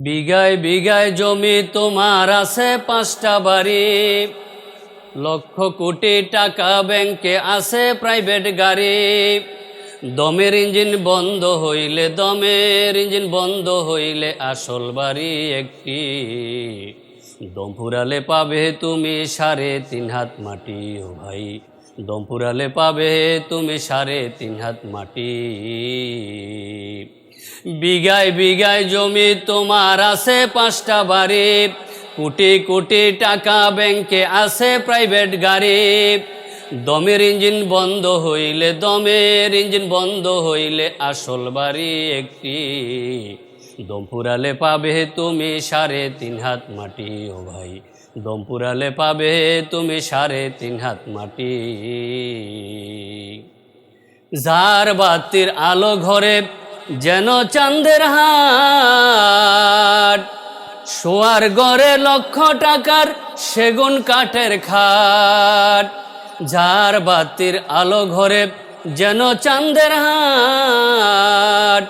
বিঘায় বিঘায় জমি তোমার আছে পাঁচটা বাড়ি। লক্ষ কোটি টাকা ব্যাংকে আছে প্রাইভেট গাড়ি। দমের ইঞ্জিন বন্ধ হইলে দমের ইঞ্জিন বন্ধ হইলে আসল বাড়ি একটি। দম ফুরালে পাবে তুমি সাড়ে তিন হাত মাটি, ও ভাই। দম ফুরালে পাবে তুমি সাড়ে তিন হাত মাটি। বিঘায় বিঘায় জমি তোমার আছে পাঁচটা বাড়ি। কোটি কোটি টাকা ব্যাংকে আছে প্রাইভেট গাড়ি। দমের ইঞ্জিন বন্ধ হইলে দমের ইঞ্জিন বন্ধ হইলে আসল বাড়ি একটি। দম ফুরালে পাবে তুমি সাড়ে তিন হাত মাটি, ও ভাই। দম ফুরালে পাবে তুমি সাড়ে তিন হাত মাটি। যার বাতির আলো ঘরে যেন চাঁদের হাট, শোয়ার গড়ে লক্ষ টাকার সেগুন কাঠের খাট, যার বাতির আলো ঘরে যেন চাঁদের হাট,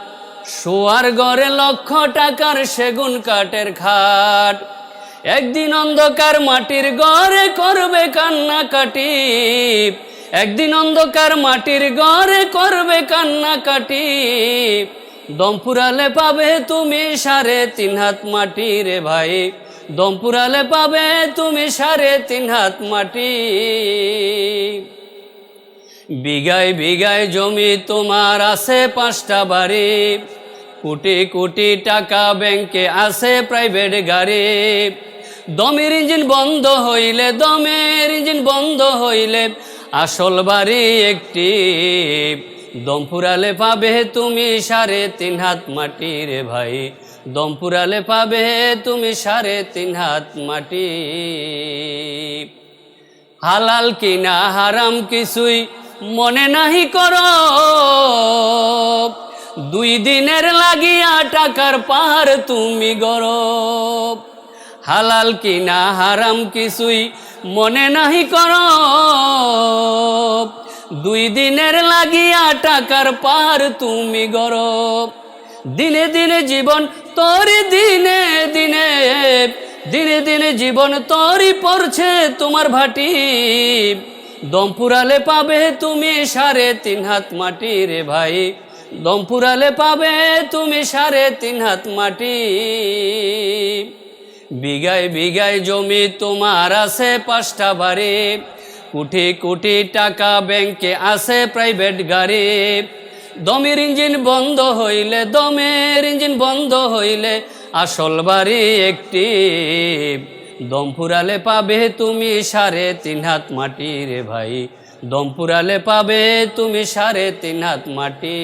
শোয়ার গড়ে লক্ষ টাকার সেগুন কাঠের খাট। একদিন অন্ধকার মাটির গড়ে করবে কান্নাকাটি একদিন অন্ধকার মাটির ঘরে করবে কান্নাকাটি। দম ফুরালে পাবে তুমি সাড়ে তিন হাত মাটি রে ভাই। দম ফুরালে পাবে তুমি সাড়ে তিন হাত মাটি। বিঘায় বিঘায় জমি তোমার আছে পাঁচটা বাড়ি। কোটি কোটি টাকা ব্যাংকে আছে প্রাইভেট গাড়ি। দমের ইঞ্জিন বন্ধ হইলে, দমের ইঞ্জিন বন্ধ হইলে আসল বাড়ি একটি। দম ফুরালে পাবে তুমি সাড়ে তিন হাত মাটি রে ভাই। দম ফুরালে পাবে তুমি সাড়ে তিন হাত মাটি। হালাল কিনা হারাম কিছুই মনে নাহি কর। দুই দিনের লাগিয়া টাকার পাহাড় তুমি গরব। হালাল কিনা হারাম কিছুই মনে নাহি কর। দুই দিনের লাগিয়া টাকার পার তুমি গরব। দিনে দিনে জীবন তোরই দিনে দিনে দিনে দিনে জীবন তোরই পড়ছে তোমার ভাটি। দম ফুরালে পাবে তুমি সাড়ে তিন হাত মাটি রে ভাই। দম ফুরালে পাবে তুমি সাড়ে তিন হাত মাটি। বিঘায় বিঘায় জমি তোমার আছে পাঁচটা বাড়ি। কোটি কোটি টাকা ব্যাংকে আছে প্রাইভেট গাড়ি। দমের ইঞ্জিন বন্ধ হইলে, দমের ইঞ্জিন বন্ধ হইলে আসল বাড়ি একটি। দম ফুরালে পাবে তুমি সাড়ে তিন হাত মাটি রে ভাই। দম ফুরালে পাবে তুমি সাড়ে তিন হাত মাটি।